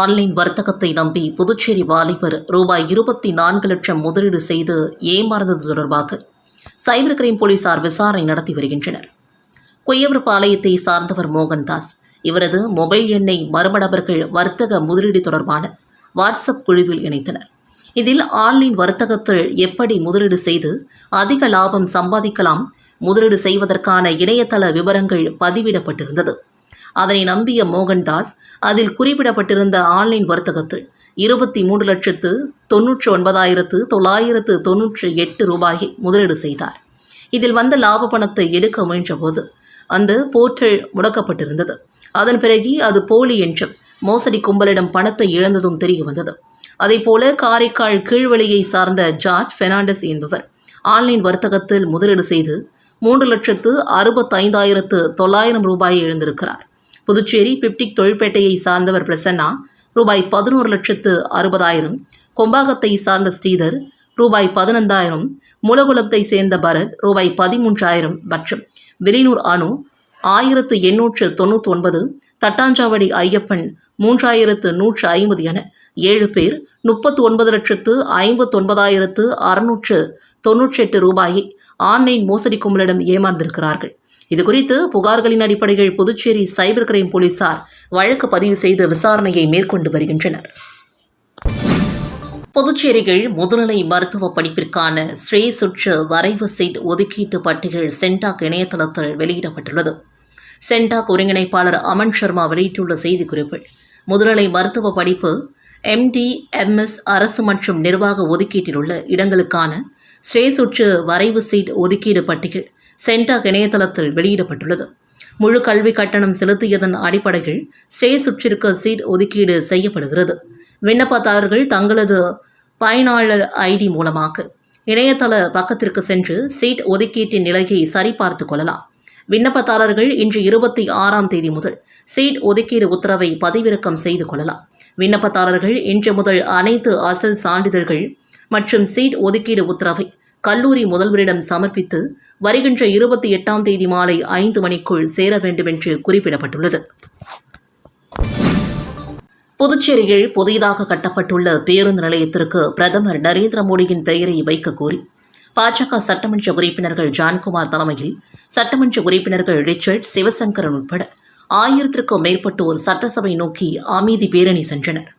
Online வர்த்தகத்தை நம்பி புதுச்சேரி வாலிபர் ரூபாய் இருபத்தி நான்கு லட்சம் முதலீடு செய்து ஏமாறுவது தொடர்பாக சைபர் கிரைம் போலீசார் விசாரணை நடத்தி வருகின்றனர். குயவர்பாளையத்தை சார்ந்தவர் மோகன்தாஸ் இவரது மொபைல் எண்ணை மர்ம நபர்கள் வர்த்தக முதலீடு தொடர்பான வாட்ஸ்அப் குழுவில் இணைத்தனர். இதில் ஆன்லைன் வர்த்தகத்தில் எப்படி முதலீடு செய்து அதிக லாபம் சம்பாதிக்கலாம் முதலீடு செய்வதற்கான இணையதள விவரங்கள் பதிவிடப்பட்டிருந்தது. அதனை நம்பிய மோகன்தாஸ் அதில் குறிப்பிடப்பட்டிருந்த ஆன்லைன் வர்த்தகத்தில் இருபத்தி மூன்று லட்சத்து தொன்னூற்றி ஒன்பதாயிரத்து தொள்ளாயிரத்து தொன்னூற்றி எட்டு ரூபாயை முதலீடு செய்தார். இதில் வந்த லாப பணத்தை எடுக்க முயன்றபோது அந்த போர்ட்டல் முடக்கப்பட்டிருந்தது. அதன் பிறகு அது போலி என்றும் மோசடி கும்பலிடம் பணத்தை இழந்ததும் தெரிய வந்தது. அதேபோல காரைக்கால் கீழ்வழியை சார்ந்த ஜார்ஜ் பெர்னாண்டஸ் என்பவர் ஆன்லைன் வர்த்தகத்தில் முதலீடு செய்து மூன்று லட்சத்து அறுபத்தைந்தாயிரத்து தொள்ளாயிரம் ரூபாயை இழந்திருக்கிறார். புதுச்சேரி பிப்டிக் தொழிற்பேட்டையை சார்ந்தவர் பிரசன்னா ரூபாய் பதினோரு லட்சத்து அறுபதாயிரம். கொம்பாகத்தை சார்ந்த ஸ்ரீதர் ரூபாய் பதினைந்தாயிரம். மூலகுலத்தை சேர்ந்த பரத் ரூபாய் பதிமூன்றாயிரம் மற்றும் வெளியூர் அணு ஆயிரத்து எண்ணூற்று தொண்ணூற்றி ஒன்பது தட்டாஞ்சாவடி ஐயப்பன் மூன்றாயிரத்து நூற்று ஐம்பது என ஏழு பேர் முப்பத்து ஒன்பது லட்சத்து ஐம்பத்தொன்பதாயிரத்து அறுநூற்று தொன்னூற்றெட்டு ரூபாயை ஆன்லைன் மோசடி கும்பலிடம் ஏமாந்திருக்கிறார்கள். இது குறித்து புகார்களின் அடிப்படையில் புதுச்சேரி சைபர் கிரைம் போலீசார் வழக்கு பதிவு செய்து விசாரணையை மேற்கொண்டு வருகின்றனர். புதுச்சேரியில் முதுநிலை மருத்துவ படிப்பிற்கான ஸ்ரீ சுற்று வரைவு சீட் ஒதுக்கீட்டு பட்டியல் சென்டாக் இணையதளத்தில் வெளியிடப்பட்டுள்ளது. சென்டாக் ஒருங்கிணைப்பாளர் அமன் சர்மா வெளியிட்டுள்ள செய்திக்குறிப்பில் முதுநிலை மருத்துவ படிப்பு எம்டி எம்எஸ் அரசு மற்றும் நிர்வாக ஒதுக்கீட்டில் உள்ள இடங்களுக்கான ஸ்ரீ சுற்று வரைவு சீட் ஒதுக்கீடு பட்டியல் சென்டாக் இணையதளத்தில் வெளியிடப்பட்டுள்ளது. முழு கல்வி கட்டணம் செலுத்தியதன் அடிப்படையில் ஸ்டே சுற்றிற்கு சீட் ஒதுக்கீடு செய்யப்படுகிறது. விண்ணப்பதாரர்கள் தங்களது பயனாளர் ஐடி மூலமாக இணையதள பக்கத்திற்கு சென்று சீட் ஒதுக்கீட்டின் நிலையை சரிபார்த்து கொள்ளலாம். விண்ணப்பதாரர்கள் இன்று இருபத்தி ஆறாம் தேதி முதல் சீட் ஒதுக்கீடு உத்தரவை பதிவிறக்கம் செய்து கொள்ளலாம். விண்ணப்பதாரர்கள் இன்று முதல் அனைத்து அசல் சான்றிதழ்கள் மற்றும் சீட் ஒதுக்கீடு உத்தரவை கல்லூரி முதல்வரிடம் சமர்ப்பித்து வருகின்ற இருபத்தி எட்டாம் தேதி மாலை ஐந்து மணிக்குள் சேர வேண்டும் என்று குறிப்பிடப்பட்டுள்ளது. புதுச்சேரியில் புதிதாக கட்டப்பட்டுள்ள பேருந்து நிலையத்திற்கு பிரதமர் நரேந்திர மோடியின் பெயரை வைக்க கோரி பாஜக சட்டமன்ற உறுப்பினர்கள் ஜான்குமார் தலைமையில் சட்டமன்ற உறுப்பினர்கள் ரிச்சர்ட் சிவசங்கரன் உட்பட ஆயிரத்திற்கும் மேற்பட்டோர் சட்டசபை நோக்கி அமைதி பேரணி சென்றனர்.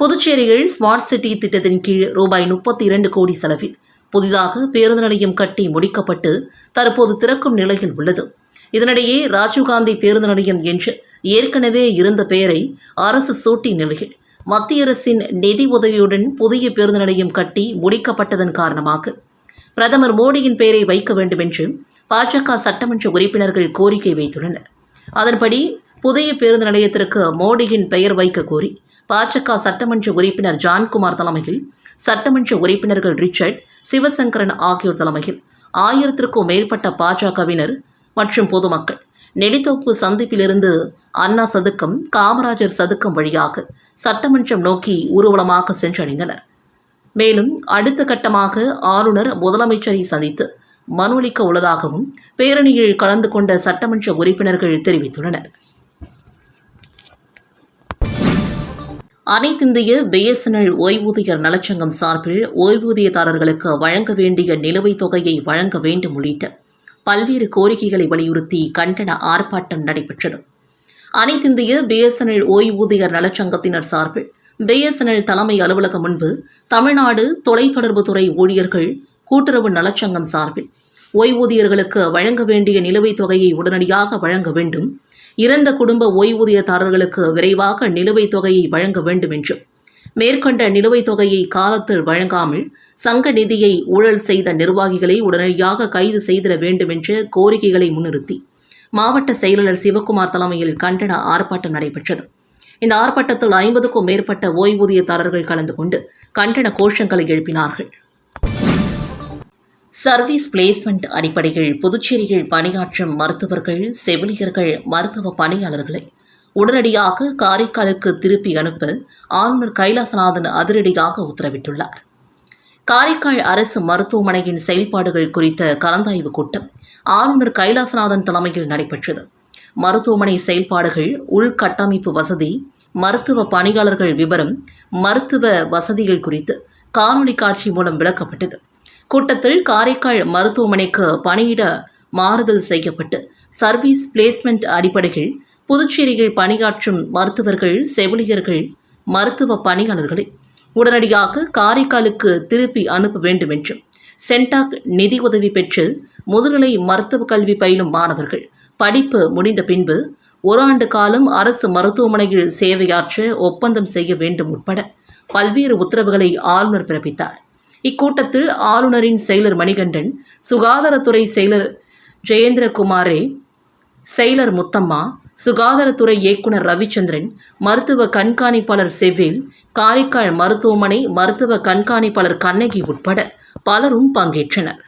புதுச்சேரியில் ஸ்மார்ட் சிட்டி திட்டத்தின் கீழ் ரூபாய் முப்பத்தி இரண்டு கோடி செலவில் புதிதாக பேருந்து நிலையம் கட்டி முடிக்கப்பட்டு தற்போது திறக்கும் நிலையில் உள்ளது. இதனிடையே ராஜீவ்காந்தி பேருந்து நிலையம் என்று ஏற்கனவே இருந்த பெயரை அரசு சூட்டி நிலையில் மத்திய அரசின் நிதி உதவியுடன் புதிய பேருந்து நிலையம் கட்டி முடிக்கப்பட்டதன் காரணமாக பிரதமர் மோடியின் பெயரை வைக்க வேண்டும் என்று பாஜக சட்டமன்ற உறுப்பினர்கள் கோரிக்கை வைத்துள்ளனர். அதன்படி புதிய பேருந்து நிலையத்திற்கு மோடியின் பெயர் வைக்க கோரி பாஜக சட்டமன்ற உறுப்பினர் ஜான்குமார் தலைமையில் சட்டமன்ற உறுப்பினர்கள் ரிச்சர்ட் சிவசங்கரன் ஆகியோர் தலைமையில் ஆயிரத்திற்கும் மேற்பட்ட பாஜகவினர் மற்றும் பொதுமக்கள். நெடித்தோப்பு சந்திப்பிலிருந்து அண்ணா சதுக்கம் காமராஜர் சதுக்கம் வழியாக சட்டமன்றம் நோக்கி ஊர்வலமாக சென்றடைந்தனர். மேலும் அடுத்த கட்டமாக ஆளுநர் முதலமைச்சரை சந்தித்து மனு அளிக்க உள்ளதாகவும் பேரணியில் கலந்து கொண்ட சட்டமன்ற உறுப்பினர்கள் தெரிவித்துள்ளனர். அனைத்திந்திய பிஎஸ்என்எல் ஓய்வூதியர் நலச்சங்கம் சார்பில் ஓய்வூதியதாரர்களுக்கு வழங்க வேண்டிய நிலுவைத் தொகையை வழங்க வேண்டும் உள்ளிட்ட பல்வேறு கோரிக்கைகளை வலியுறுத்தி கண்டன ஆர்ப்பாட்டம் நடைபெற்றது. அனைத்திந்திய பிஎஸ்என்எல் ஓய்வூதியர் நலச்சங்கத்தினர் சார்பில் பிஎஸ்என்எல் தலைமை அலுவலகம் முன்பு தமிழ்நாடு தொலைத்தொடர்புத்துறை ஊழியர்கள் கூட்டுறவு நலச்சங்கம் சார்பில் ஓய்வூதியர்களுக்கு வழங்க வேண்டிய நிலுவைத் தொகையை உடனடியாக வழங்க வேண்டும் இறந்த குடும்ப ஓய்வூதியதாரர்களுக்கு விரைவாக நிலுவைத் தொகையை வழங்க வேண்டும் என்றும் மேற்கொண்ட நிலுவைத் தொகையை காலத்தில் வழங்காமல் சங்க நிதியை ஊழல் செய்த நிர்வாகிகளை உடனடியாக கைது செய்திட வேண்டும் என்ற கோரிக்கைகளை முன்னிறுத்தி மாவட்ட செயலாளர் சிவக்குமார் தலைமையில் கண்டன ஆர்ப்பாட்டம் நடைபெற்றது. இந்த ஆர்ப்பாட்டத்தில் ஐம்பதுக்கும் மேற்பட்ட ஓய்வூதியதாரர்கள் கலந்து கொண்டு கண்டன கோஷங்களை எழுப்பினார்கள். சர்வீஸ் பிளேஸ்மெண்ட் அடிப்படையில் புதுச்சேரியில் பணியாற்றும் மருத்துவர்கள் செவிலியர்கள் மருத்துவ பணியாளர்களை உடனடியாக காரைக்காலுக்கு திருப்பி அனுப்ப ஆளுநர் கைலாசநாதன் அதிரடியாக உத்தரவிட்டுள்ளார். காரைக்கால் அரசு மருத்துவமனையின் செயல்பாடுகள் குறித்த கலந்தாய்வு கூட்டம் ஆளுநர் கைலாசநாதன் தலைமையில் நடைபெற்றது. மருத்துவமனை செயல்பாடுகள் உள்கட்டமைப்பு வசதி மருத்துவ பணியாளர்கள் விவரம் மருத்துவ வசதிகள் குறித்து காணொலி காட்சி மூலம் விளக்கப்பட்டது. கூட்டத்தில் காரைக்கால் மருத்துவமனைக்கு பணியிட மாறுதல் செய்யப்பட்டு சர்வீஸ் பிளேஸ்மெண்ட் அடிப்படையில் புதுச்சேரியில் பணியாற்றும் மருத்துவர்கள் செவிலியர்கள் மருத்துவ பணியாளர்களை உடனடியாக காரைக்காலுக்கு திருப்பி அனுப்ப வேண்டும் என்றும் சென்டாக் நிதி உதவி பெற்று முதுநிலை மருத்துவ கல்வி பயிலும் மாணவர்கள் படிப்பு முடிந்த பின்பு ஒரு ஆண்டு காலம் அரசு மருத்துவமனையில் சேவையாற்ற ஒப்பந்தம் செய்ய வேண்டும் உட்பட பல்வேறு உத்தரவுகளை ஆளுநர் பிறப்பித்தார். இக்கூட்டத்தில் ஆளுநரின் செயலர் மணிகண்டன் சுகாதாரத்துறை செயலர் ஜெயேந்திரகுமாரே செயலர் முத்தம்மா சுகாதாரத்துறை இயக்குனர் ரவிச்சந்திரன் மருத்துவ கண்காணிப்பாளர் செவ்வேல் காரைக்கால் மருத்துவமனை மருத்துவ கண்காணிப்பாளர் கண்ணகி உட்பட பலரும் பங்கேற்றனர்.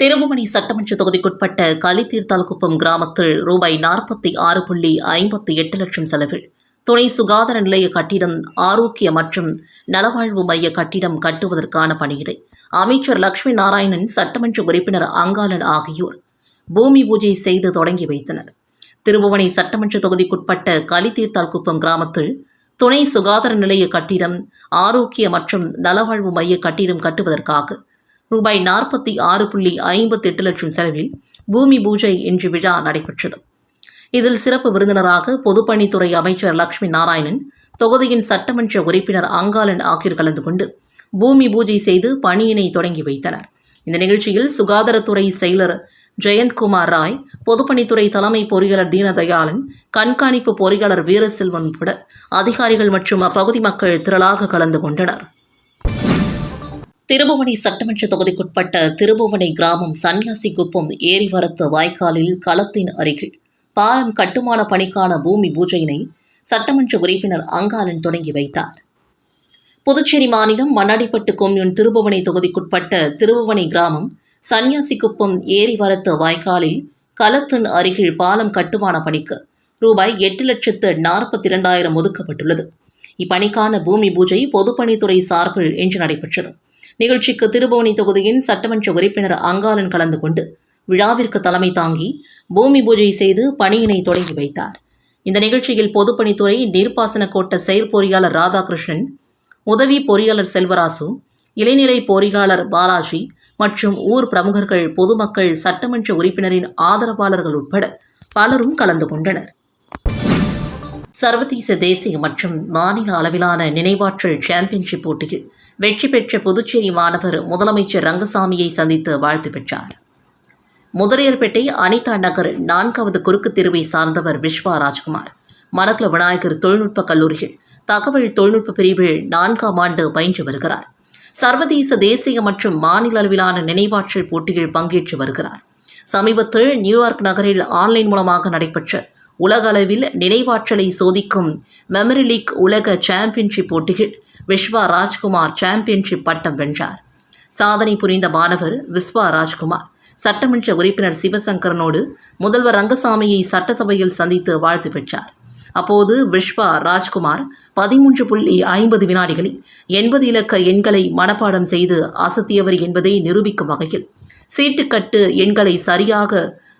திருபுவனை சட்டமன்ற தொகுதிக்குட்பட்ட கலித்தீர்த்தால்குப்பம் கிராமத்தில் ரூபாய் நாற்பத்தி ஆறு புள்ளி ஐம்பத்தி எட்டு லட்சம் செலவில் துணை சுகாதார நிலைய கட்டிடம் ஆரோக்கிய மற்றும் நலவாழ்வு மைய கட்டிடம் கட்டுவதற்கான பணியிடை. அமைச்சர் லட்சுமி நாராயணன் சட்டமன்ற உறுப்பினர் அங்காளன் ஆகியோர் பூமி பூஜை செய்து தொடங்கி வைத்தனர். திருபுவனை சட்டமன்ற தொகுதிக்குட்பட்ட கலித்தீர்த்தால்குப்பம் கிராமத்தில் துணை சுகாதார நிலைய கட்டிடம் ஆரோக்கிய மற்றும் நலவாழ்வு மைய கட்டிடம் கட்டுவதற்காக ரூபாய் நாற்பத்தி ஆறு புள்ளி ஐம்பத்தி எட்டு லட்சம் செலவில் பூமி பூஜை இன்று விழா நடைபெற்றது. இதில் சிறப்பு விருந்தினராக பொதுப்பணித்துறை அமைச்சர் லட்சுமி நாராயணன் தொகுதியின் சட்டமன்ற உறுப்பினர் அங்காளன் ஆகியோர் கலந்து கொண்டு பூமி பூஜை செய்து பணியினை தொடங்கி வைத்தனர். இந்த நிகழ்ச்சியில் சுகாதாரத்துறை செயலர் ஜெயந்த்குமார் ராய் பொதுப்பணித்துறை தலைமை பொறியாளர் தீனதயாளன் கண்காணிப்பு பொறியாளர் வீரசெல்வன் உட்பட அதிகாரிகள் மற்றும் அப்பகுதி மக்கள் திரளாக கலந்து கொண்டனர். திருபுவனை சட்டமன்ற தொகுதிக்குட்பட்ட திருபுவனை கிராமம் சன்னியாசி குப்பம் ஏரிவரத்து வாய்க்காலில் களத்தின் அருகில் பாலம் கட்டுமான பணிக்கான பூமி பூஜையினை சட்டமன்ற உறுப்பினர் அங்காளன் தொடங்கி வைத்தார். புதுச்சேரி மாநிலம் மண்ணாடிப்பட்டு கொம்யூன் திருபுவனை தொகுதிக்குட்பட்ட திருபுவனை கிராமம் சன்னியாசிக்குப்பம் ஏரிவரத்து வாய்க்காலில் களத்தின் அருகில் பாலம் கட்டுமான பணிக்கு ரூபாய் எட்டு லட்சத்து நாற்பத்தி இரண்டாயிரம் ஒதுக்கப்பட்டுள்ளது. இப்பணிக்கான பூமி பூஜை பொதுப்பணித்துறை சார்பில் இன்று நடைபெற்றது. நிகழ்ச்சிக்கு திருபுவனை தொகுதியின் சட்டமன்ற உறுப்பினர் அங்காளன் கலந்து கொண்டு விழாவிற்கு தலைமை தாங்கி பூமி பூஜை செய்து பணியினை தொடங்கி வைத்தார். இந்த நிகழ்ச்சியில் பொதுப்பணித்துறை நீர்ப்பாசன கோட்ட செயற்பொறியாளர் ராதாகிருஷ்ணன் உதவி பொறியாளர் செல்வராசு இளைநிலை பொறியாளர் பாலாஜி மற்றும் ஊர் பிரமுகர்கள் பொதுமக்கள் சட்டமன்ற உறுப்பினரின் ஆதரவாளர்கள் உட்பட பலரும் கலந்து கொண்டனர். சர்வதேச தேசிய மற்றும் மாநில அளவிலான நினைவாற்றல் சாம்பியன்ஷிப் போட்டியில் வெற்றி பெற்ற புதுச்சேரி மாணவர் முதலமைச்சர் ரங்கசாமியை சந்தித்து வாழ்த்து பெற்றார். முதலியார்பேட்டை அனிதா நகர் நான்காவது குறுக்கு தெருவை சார்ந்தவர் விஸ்வா ராஜ்குமார். மணக்குள விநாயகர் தொழில்நுட்ப கல்லூரியில் தகவல் தொழில்நுட்ப பிரிவில் நான்காம் ஆண்டு பயின்று வருகிறார். சர்வதேச தேசிய மற்றும் மாநில அளவிலான நினைவாற்றல் போட்டியில் பங்கேற்று வருகிறார். சமீபத்தில் நியூயார்க் நகரில் ஆன்லைன் மூலமாக நடைபெற்ற உலக அளவில் நினைவாற்றலை சோதிக்கும் மெமரி லீக் உலக சாம்பியன்ஷிப் போட்டியில் விஸ்வா ராஜ்குமார் சாம்பியன்ஷிப் பட்டம் வென்றார். சாதனை புரிந்த மாணவர் விஸ்வா ராஜ்குமார். சட்டமன்ற உறுப்பினர் சிவசங்கரனோடு முதல்வர் ரங்கசாமியை சட்டசபையில் சந்தித்து வாழ்த்து பெற்றார். அப்போது விஸ்வா ராஜ்குமார் பதிமூன்று புள்ளி ஐம்பது வினாடிகளில் எண்பது இலக்க எண்களை மனப்பாடம் செய்து அசத்தியவர் என்பதை நிரூபிக்கும் வகையில் சீட்டுக்கட்டு எண்களை சரியாக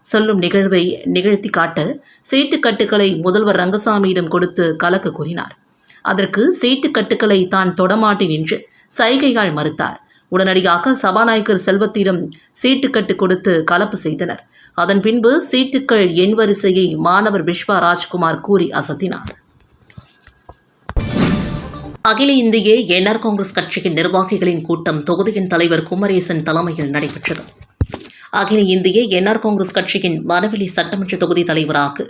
சொல்லும் நிகழ்வை நிகழ்த்தி காட்ட சீட்டுக்கட்டுகளை முதல்வர் ரங்கசாமியிடம் கொடுத்து கலக்க கூறினார். அதற்கு சீட்டுக்கட்டுகளை தான் தொடமாட்டேன் என்று சைகையால் மறுத்தார். உடனடியாக சபாநாயகர் செல்வத்திடம் சீட்டுக்கட்டு கொடுத்து கலப்பு செய்தனர். அதன் பின்பு சீட்டுக்கள் எண் வரிசையை மாணவர் விஸ்வா ராஜ்குமார் கூறி அசத்தினார். அகில இந்திய என்ஆர் காங்கிரஸ் கட்சியின் நிர்வாகிகளின் கூட்டம் தொகுதியின் தலைவர் குமரேசன் தலைமையில் நடைபெற்றது. அகில இந்திய என்ஆர் காங்கிரஸ் கட்சியின் வனவெளி சட்டமன்ற தொகுதி தலைவராக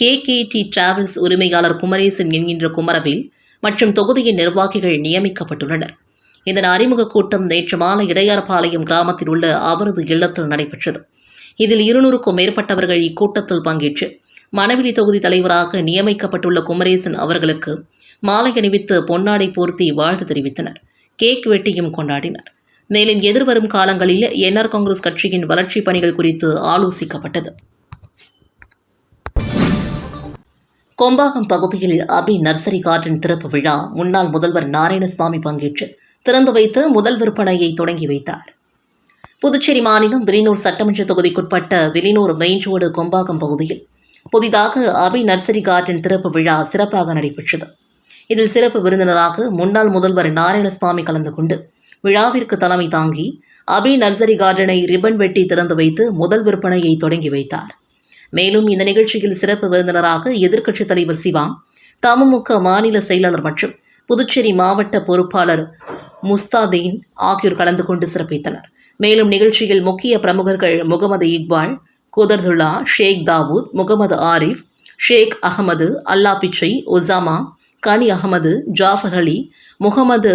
கே கே டி டிராவல்ஸ் உரிமையாளர் குமரேசன் என்கின்ற குமரவேல் மற்றும் தொகுதியின் நிர்வாகிகள் நியமிக்கப்பட்டுள்ளனர். இதன் அறிமுக கூட்டம் நேற்று மாலை இடையார்பாளையம் கிராமத்தில் உள்ள அவரது இல்லத்தில் நடைபெற்றது. இதில் இருநூறுக்கும் மேற்பட்டவர்கள் இக்கூட்டத்தில் பங்கேற்று மணவெளி தொகுதி தலைவராக நியமிக்கப்பட்டுள்ள குமரேசன் அவர்களுக்கு மாலை அணிவித்து பொன்னாடை போர்த்தி வாழ்த்து தெரிவித்தனர். கேக் வெட்டியும் கொண்டாடினர். மேலும் எதிர்வரும் காலங்களில் என்ஆர் காங்கிரஸ் கட்சியின் வளர்ச்சிப் பணிகள் குறித்து ஆலோசிக்கப்பட்டது. கொம்பாகம் பகுதியில் அபி நர்சரி கார்டன் திறப்பு விழா முன்னாள் முதல்வர் நாராயணசுவாமி பங்கேற்று திறந்து வைத்து முதல் விற்பனையை தொடங்கி வைத்தார். புதுச்சேரி மாநிலம் விலினூர் சட்டமன்ற தொகுதிக்குட்பட்ட விலினூர் மெயின் ரோடு கொம்பாகம் பகுதியில் புதிதாக அபி நர்சரி கார்டன் திறப்பு விழா சிறப்பாக நடைபெற்றது. இதில் சிறப்பு விருந்தினராக முன்னாள் முதல்வர் நாராயணசுவாமி கலந்து கொண்டு விழாவிற்கு தலைமை தாங்கி அபி நர்சரி கார்டனை ரிப்பன் வெட்டி திறந்து வைத்து முதல் விற்பனையை தொடங்கி வைத்தார். மேலும் இந்த நிகழ்ச்சியில் சிறப்பு விருந்தினராக எதிர்க்கட்சித் தலைவர் சிவா தமுமுக மாநில செயலாளர் மற்றும் புதுச்சேரி மாவட்ட பொறுப்பாளர் முஸ்தாதீன் ஆகியோர் கலந்து கொண்டு சிறப்பித்தனர். மேலும் நிகழ்ச்சியில் முக்கிய பிரமுகர்கள் முகமது இக்பால் குதர்துல்லா ஷேக் தாவூத் முகமது ஆரிஃப் ஷேக் அகமது அல்லா பிச்சை ஒசாமா கனி அகமது ஜாஃபர் அலி முகமது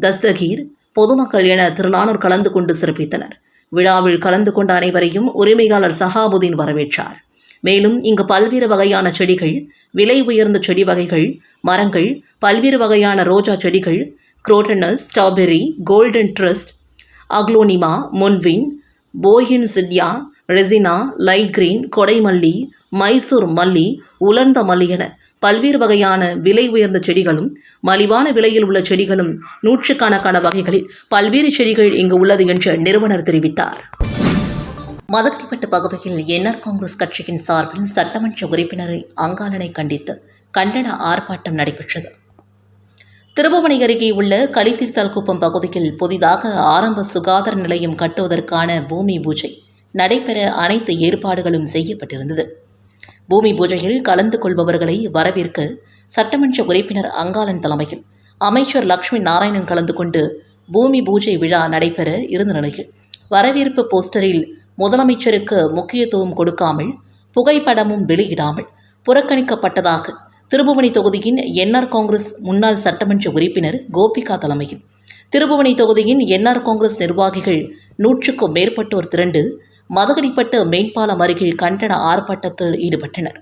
தஸ்தகீர் பொதுமக்கள் என திருநானூர் கலந்து கொண்டு சிறப்பித்தனர். விழாவில் கலந்து கொண்ட அனைவரையும் உரிமையாளர் சஹாபுதீன் வரவேற்றார். மேலும் இங்கு பல்வேறு வகையான செடிகள் விலை உயர்ந்த செடி வகைகள் மரங்கள் பல்வேறு வகையான ரோஜா செடிகள் crotons strawberry golden trust aglaonema முன்வின் போஹின் சிட்யா ரெசினா லைட் கிரீன் கொடைமல்லி மைசூர் மல்லி உலர்ந்த மல்லி என பல்வேறு வகையான விலை உயர்ந்த செடிகளும் மலிவான விலையில் உள்ள செடிகளும் நூற்றுக்கணக்கான வகைகளில் பல்வேறு செடிகள் இங்கு உள்ளது என்று நிறுவனர் தெரிவித்தார். மதகடிப்பட்டு பகுதியில் என்ஆர் காங்கிரஸ் கட்சியின் சார்பில் சட்டமன்ற உறுப்பினரை அங்காளனை கண்டித்து கண்டன ஆர்ப்பாட்டம் நடைபெற்றது. திருபுவனை அருகே உள்ள களித்தீர்த்தால்குப்பம் பகுதியில் புதிதாக ஆரம்ப சுகாதார நிலையம் கட்டுவதற்கான பூமி பூஜை நடைபெற அனைத்து ஏற்பாடுகளும் செய்யப்பட்டிருந்தது. பூமி பூஜையில் கலந்து கொள்பவர்களை வரவேற்க சட்டமன்ற உறுப்பினர் அங்காளன் தலைமையில் அமைச்சர் லக்ஷ்மி நாராயணன் கலந்து கொண்டு பூமி பூஜை விழா நடைபெற இருந்த நிலையில் வரவேற்பு போஸ்டரில் முதலமைச்சருக்கு முக்கியத்துவம் கொடுக்காமல் புகைப்படமும் வெளியிடாமல் புறக்கணிக்கப்பட்டதாக திருபுவனை தொகுதியின் என்ஆர் காங்கிரஸ் முன்னாள் சட்டமன்ற உறுப்பினர் கோபிகா தலைமையில். திருபுவனை தொகுதியின் என்ஆர் காங்கிரஸ் நிர்வாகிகள் நூற்றுக்கும் மேற்பட்டோர் திரண்டு மதகடிப்பட்டு மேம்பாலம் அருகில் கண்டன ஆர்ப்பாட்டத்தில் ஈடுபட்டனர்.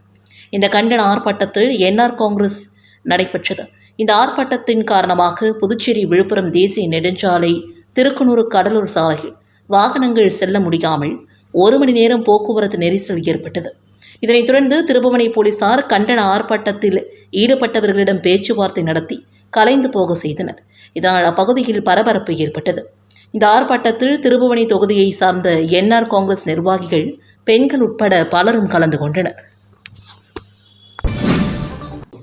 இந்த கண்டன ஆர்ப்பாட்டத்தில் என்ஆர் காங்கிரஸ் நடைபெற்றது. இந்த ஆர்ப்பாட்டத்தின் காரணமாக புதுச்சேரி விழுப்புரம் தேசிய நெடுஞ்சாலை திருக்குனூர் கடலூர் சாலையில் வாகனங்கள் செல்ல முடியாமல் ஒரு மணி நேரம் போக்குவரத்து நெரிசல் ஏற்பட்டது. இதனைத் தொடர்ந்து திருபுவனை போலீசார் கண்டன ஆர்ப்பாட்டத்தில் ஈடுபட்டவர்களிடம் பேச்சுவார்த்தை நடத்தி கலைந்து போக செய்தனர். இதனால் அப்பகுதியில் பரபரப்பு ஏற்பட்டது. இந்த ஆர்ப்பாட்டத்தில் திருபுவனை தொகுதியை சார்ந்த என்ஆர் காங்கிரஸ் நிர்வாகிகள் பெண்கள் உட்பட பலரும் கலந்து கொண்டனர்.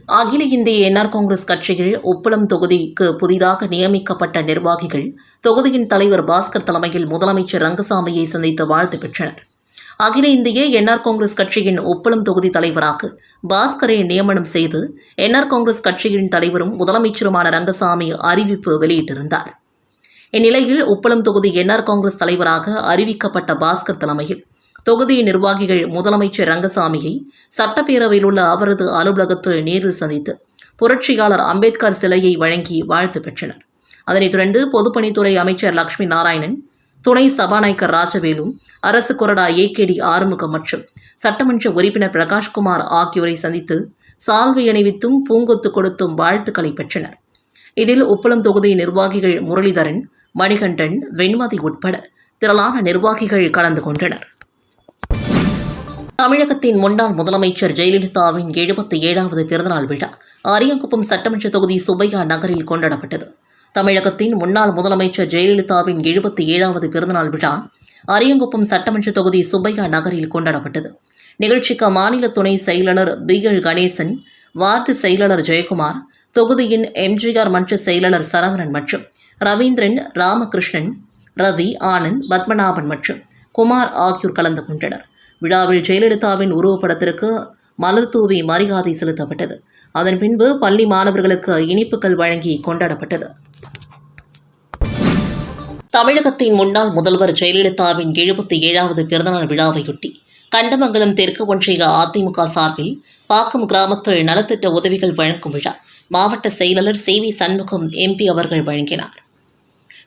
அகில இந்திய என்ஆர் காங்கிரஸ் கட்சியில் உப்பளம் தொகுதிக்கு புதிதாக நியமிக்கப்பட்ட நிர்வாகிகள் தொகுதியின் தலைவர் பாஸ்கர் தலைமையில் முதலமைச்சர் ரங்கசாமியை சந்தித்து வாழ்த்து பெற்றனர். அகில இந்திய என்ஆர் காங்கிரஸ் கட்சியின் உப்பளம் தொகுதி தலைவராக பாஸ்கரை நியமனம் செய்து என்ஆர் காங்கிரஸ் கட்சியின் தலைவரும் முதலமைச்சருமான ரங்கசாமி அறிவிப்பு வெளியிட்டிருந்தார். இந்நிலையில் உப்பளம் தொகுதி என்ஆர் காங்கிரஸ் தலைவராக அறிவிக்கப்பட்ட பாஸ்கர் தலைமையில் தொகுதி நிர்வாகிகள் முதலமைச்சர் ரங்கசாமியை சட்டப்பேரவையில் உள்ள அவரது அலுவலகத்தில் நேரில் சந்தித்து புரட்சியாளர் அம்பேத்கர் சிலையை வழங்கி வாழ்த்து பெற்றனர். அதனைத் தொடர்ந்து பொதுப்பணித்துறை அமைச்சர் லக்ஷ்மி நாராயணன் துணை சபாநாயகர் ராஜவேலு அரசு கொறடா ஏகேடி ஆறுமுகம் மற்றும் சட்டமன்ற உறுப்பினர் பிரகாஷ்குமார் ஆகியோரை சந்தித்து சால்வை அணிவித்தும் பூங்கொத்து கொடுத்தும் வாழ்த்துக்களை பெற்றனர். இதில் உப்பளம் தொகுதி நிர்வாகிகள் முரளிதரன் மணிகண்டன் வெண்மதி உட்பட திரளான நிர்வாகிகள் கலந்து கொண்டனர். தமிழகத்தின் முன்னாள் முதலமைச்சர் ஜெயலலிதாவின் எழுபத்தி ஏழாவது பிறந்தநாள் விழா அரியங்குப்பம் சட்டமன்ற தொகுதி சுப்பையா நகரில் கொண்டாடப்பட்டது. தமிழகத்தின் முன்னாள் முதலமைச்சர் ஜெயலலிதாவின் எழுபத்தி ஏழாவது பிறந்தநாள் விழா அரியங்குப்பம் சட்டமன்ற தொகுதி சுப்பையா நகரில் கொண்டாடப்பட்டது. நிகழ்ச்சிக்கு மாநில துணை செயலாளர் பி எல் கணேசன் வார்டு செயலாளர் ஜெயக்குமார் தொகுதியின் எம்ஜிஆர் மன்ற செயலாளர் சரவணன் மற்றும் ரவீந்திரன் ராமகிருஷ்ணன் ரவி ஆனந்த் பத்மநாபன் மற்றும் குமார் ஆகியோர் கலந்து கொண்டனர். விழாவில் ஜெயலலிதாவின் உருவப்படத்திற்கு மலர் தூவி மரியாதை செலுத்தப்பட்டது. அதன் பின்பு பள்ளி மாணவர்களுக்கு இனிப்புகள் வழங்கி கொண்டாடப்பட்டது. தமிழகத்தின் முன்னாள் முதல்வர் ஜெயலலிதாவின் எழுபத்தி ஏழாவது பிறந்தநாள் விழாவையொட்டி கண்டமங்கலம் தெற்கு ஒன்றிய அதிமுக சார்பில் பாக்கம் கிராமத்தில் நலத்திட்ட உதவிகள் வழங்கும் விழா மாவட்ட செயலாளர் சி வி சண்முகம் எம்பி அவர்கள் வழங்கினார்.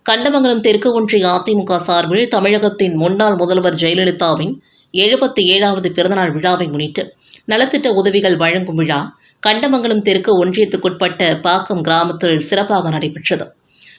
கண்டமங்கலம் தெற்கு ஒன்றிய அதிமுக சார்பில் தமிழகத்தின் முன்னாள் முதல்வர் ஜெயலலிதாவின் எழுபத்தி ஏழாவது பிறந்தநாள் விழாவை முன்னிட்டு நலத்திட்ட உதவிகள் வழங்கும் விழா கண்டமங்கலம் தெற்கு ஒன்றியத்துக்குட்பட்ட பாக்கம் கிராமத்தில் சிறப்பாக நடைபெற்றது.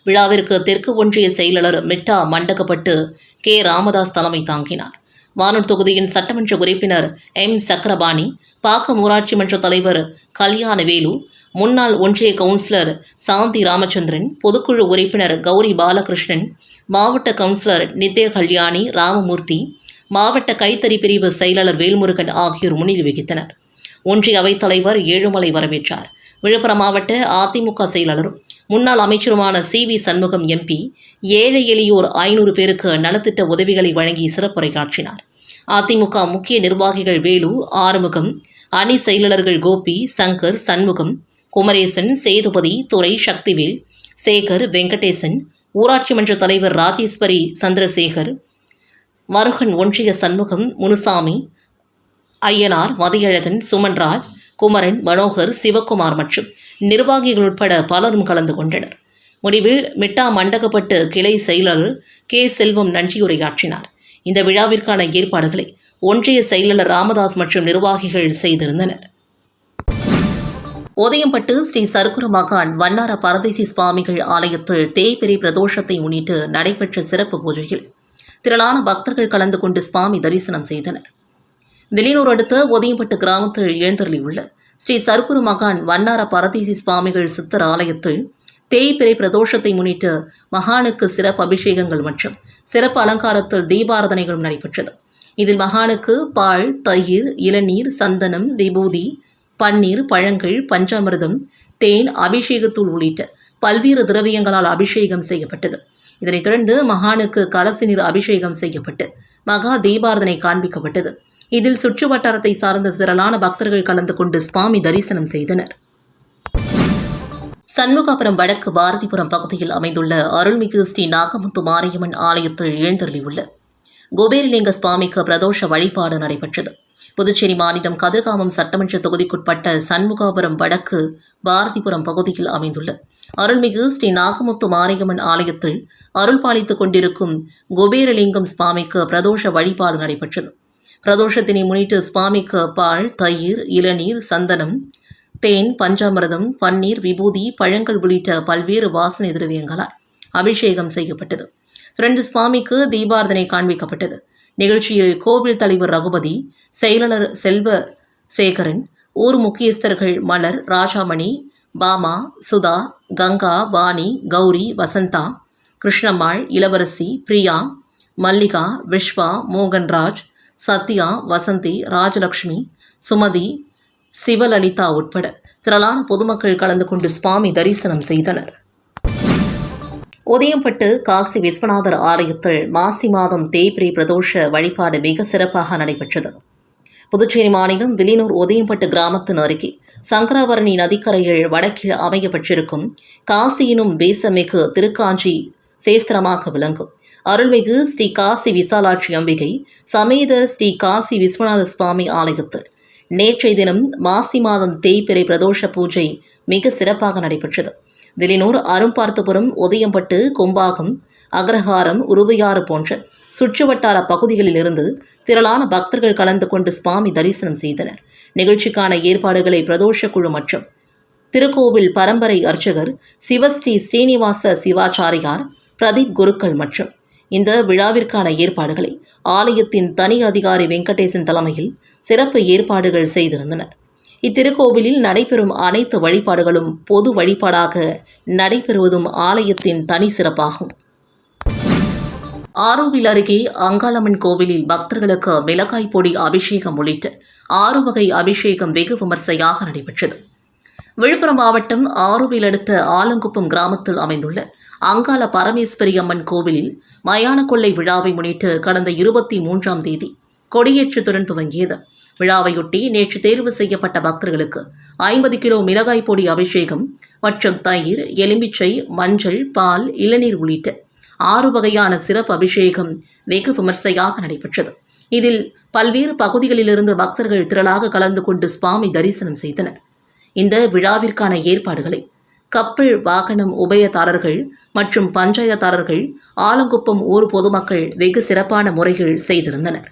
விழாவிற்கு தெற்கு ஒன்றிய செயலாளர் மிட்டா மண்டகப்பட்டு கே. ராமதாஸ் தலைமை தாங்கினார். வானூர் தொகுதியின் சட்டமன்ற உறுப்பினர் எம். சக்கரபாணி பாக்கம் ஊராட்சி மன்ற தலைவர் கல்யாணவேலு முன்னாள் ஒன்றிய கவுன்சிலர் சாந்தி ராமச்சந்திரன் பொதுக்குழு உறுப்பினர் கௌரி பாலகிருஷ்ணன் மாவட்ட கவுன்சிலர் நித்ய கல்யாணி ராமமூர்த்தி மாவட்ட கைத்தறி பிரிவு செயலாளர் வேல்முருகன் ஆகியோர் முன்னிலை வகித்தனர். ஒன்றிய அவைத்தலைவர் ஏழுமலை வரவேற்றார். விழுப்புரம் மாவட்ட அதிமுக செயலாளரும் முன்னாள் அமைச்சருமான சி வி சண்முகம் எம்பி ஏழை எளியோர் ஐநூறு பேருக்கு நலத்திட்ட உதவிகளை வழங்கி சிறப்புரையாற்றினார். அதிமுக முக்கிய நிர்வாகிகள் வேலு ஆறுமுகம் அணி செயலாளர்கள் கோபி சங்கர் சண்முகம் குமரேசன் சேதுபதி துறை சக்திவேல் சேகர் வெங்கடேசன் ஊராட்சி மன்ற தலைவர் ராஜேஸ்வரி சந்திரசேகர் மருகன் ஒன்றிய சண்முகம் முனுசாமி ஐயனார் மதியழகன் சுமன்ராஜ் குமரன் மனோகர் சிவகுமார் மற்றும் நிர்வாகிகள் உட்பட பலரும் கலந்து கொண்டனர். முடிவில் மிட்டா மண்டகப்பட்டு கிளை செயலாளர் கே. செல்வம் நன்றியுரையாற்றினார் இந்த விழாவிற்கான ஏற்பாடுகளை ஒன்றிய செயலாளர் ராமதாஸ் மற்றும் நிர்வாகிகள் செய்திருந்தனர். உதயம்பட்டு ஸ்ரீ சர்க்குரு மகான் வண்ணார பரதேசி சுவாமிகள் ஆலயத்தில் தேய்பிரி பிரதோஷத்தை முன்னிட்டு நடைபெற்ற சிறப்பு பூஜையில் திரளான பக்தர்கள் கலந்து கொண்டு சுவாமி தரிசனம் செய்தனர். வெளியூர் அடுத்த ஒதியம்பட்டு கிராமத்தில் எழுந்தருளியுள்ள ஸ்ரீ சர்க்குரு மகான் வண்ணார பரதேசி சுவாமிகள் சித்தர் ஆலயத்தில் தேய்பிரை பிரதோஷத்தை முன்னிட்டு மகானுக்கு சிறப்பு அபிஷேகங்கள் மற்றும் சிறப்பு அலங்காரத்தில் தீபாராதனைகளும் நடைபெற்றது. இதில் மகானுக்கு பால் தயிர் இளநீர் சந்தனம் விபூதி பன்னீர் பழங்கள் பஞ்சாமிர்தம் தேன் அபிஷேகத்தூள் உள்ளிட்ட பல்வேறு திரவியங்களால் அபிஷேகம் செய்யப்பட்டது. இதனைத் தொடர்ந்து மகானுக்கு கலசி நீர் அபிஷேகம் செய்யப்பட்டு மகா தீபாரதனை காண்பிக்கப்பட்டது. இதில் சுற்று வட்டாரத்தை சார்ந்த திரளான பக்தர்கள் கலந்து கொண்டு சுவாமி தரிசனம் செய்தனர். சண்முகாபுரம் வடக்கு பாரதிபுரம் பகுதியில் அமைந்துள்ள அருள்மிகு ஸ்ரீ நாகமுத்து மாரியம்மன் ஆலயத்தில் எழுந்தருளியுள்ள குபேரலிங்க சுவாமிக்கு பிரதோஷ வழிபாடு நடைபெற்றது. புதுச்சேரி மாநிலம் கதிர்காமம் சட்டமன்ற தொகுதிக்குட்பட்ட சண்முகாபுரம் வடக்கு பாரதிபுரம் பகுதியில் அமைந்துள்ள அருள்மிகு ஸ்ரீ நாகமுத்து மாரியம்மன் ஆலயத்தில் அருள் பாலித்துக் கொண்டிருக்கும் குபேரலிங்கம் சுவாமிக்கு பிரதோஷ வழிபாடு நடைபெற்றது. பிரதோஷத்தினை முன்னிட்டு சுவாமிக்கு பால் தயிர் இளநீர் சந்தனம் தேன் பஞ்சாமிரதம் பன்னீர் விபூதி பழங்கள் உள்ளிட்ட பல்வேறு வாசனை திரவியங்களால் அபிஷேகம் செய்யப்பட்டது. ரெண்டு சுவாமிக்கு தீபாரதனை காண்பிக்கப்பட்டது. நிகழ்ச்சியில் கோவில் தலைவர் ரகுபதி செயலாளர் செல்வ சேகரன் ஊர் முக்கியஸ்தர்கள் மலர் ராஜாமணி பாமா சுதா கங்கா வாணி கௌரி வசந்தா கிருஷ்ணம்மாள் இளவரசி பிரியா மல்லிகா விஸ்வா மோகன்ராஜ் சத்யா வசந்தி ராஜலக்ஷ்மி சுமதி சிவலலிதா உட்பட திரளான பொதுமக்கள் கலந்து கொண்டு சுவாமி தரிசனம் செய்தனர். உதயம்பட்டு காசி விஸ்வநாதர் ஆலயத்தில் மாசி மாதம் தேய்பிரி பிரதோஷ வழிபாடு மிக சிறப்பாக நடைபெற்றது. புதுச்சேரி மாநிலம் விலினூர் உதயம்பட்டு கிராமத்தின் அருகே சங்கராபரணி நதிக்கரையில் வடக்கில் அமையப்பட்டிருக்கும் காசியினும் வேசமிகு திருக்காஞ்சி சேஸ்திரமாக விளங்கும். அருள்மிகு ஸ்ரீ காசி விசாலாட்சி அம்பிகை சமேத ஸ்ரீ காசி விஸ்வநாத சுவாமி ஆலயத்தில் நேற்றைய தினம் மாசி மாதம் தேய்பிரை பிரதோஷ பூஜை மிக சிறப்பாக நடைபெற்றது. வில்லினூர் அரும்பார்த்தபுரம் உதயம்பட்டு கும்பாகம் அக்ரஹாரம் உருவையாறு போன்ற சுற்றுவட்டார பகுதிகளில் இருந்து திரளான பக்தர்கள் கலந்து கொண்டு சுவாமி தரிசனம் செய்தனர். நிகழ்ச்சிக்கான ஏற்பாடுகளை பிரதோஷ குழு மற்றும் திருக்கோவில் பரம்பரை அர்ச்சகர் சிவஸ்ரீ ஸ்ரீனிவாச சிவாச்சாரியார் பிரதீப் குருக்கள் மற்றும் இந்த விழாவிற்கான ஏற்பாடுகளை ஆலயத்தின் தனி அதிகாரி வெங்கடேசன் தலைமையில் சிறப்பு ஏற்பாடுகள் செய்திருந்தனர். இத்திருக்கோவிலில் நடைபெறும் அனைத்து வழிபாடுகளும் பொது வழிபாடாக நடைபெறுவதும் ஆலயத்தின் தனி சிறப்பாகும். ஆரோவில் அருகே அங்காளம்மன் கோவிலில் பக்தர்களுக்கு மிளகாய் பொடி அபிஷேகம் உள்ளிட்ட ஆறு வகை அபிஷேகம் வெகு விமர்சையாக நடைபெற்றது. விழுப்புரம் மாவட்டம் ஆரோவில் அடுத்த ஆலங்குப்பம் கிராமத்தில் அமைந்துள்ள அங்காள பரமேஸ்வரி அம்மன் கோவிலில் மயான கொள்ளை விழாவை முன்னிட்டு கடந்த இருபத்தி மூன்றாம் தேதி கொடியேற்றத்துடன் துவங்கியது. விழாவையொட்டி நேற்று தேர்வு செய்யப்பட்ட பக்தர்களுக்கு ஐம்பது கிலோ மிளகாய் பொடி அபிஷேகம் மற்றும் தயிர் எலுமிச்சை மஞ்சள் பால் இளநீர் உள்ளிட்ட ஆறு வகையான சிறப்பு அபிஷேகம் வெகு விமர்சையாக நடைபெற்றது. இதில் பல்வேறு பகுதிகளிலிருந்து பக்தர்கள் திரளாக கலந்து கொண்டு சுவாமி தரிசனம் செய்தனர். இந்த விழாவிற்கான ஏற்பாடுகளை கப்பல் வாகனம் உபயதாரர்கள் மற்றும் பஞ்சாயத்தாரர்கள் ஆலங்குப்பம் ஊர் பொதுமக்கள் வெகு சிறப்பான முறைகள் செய்திருந்தனர்.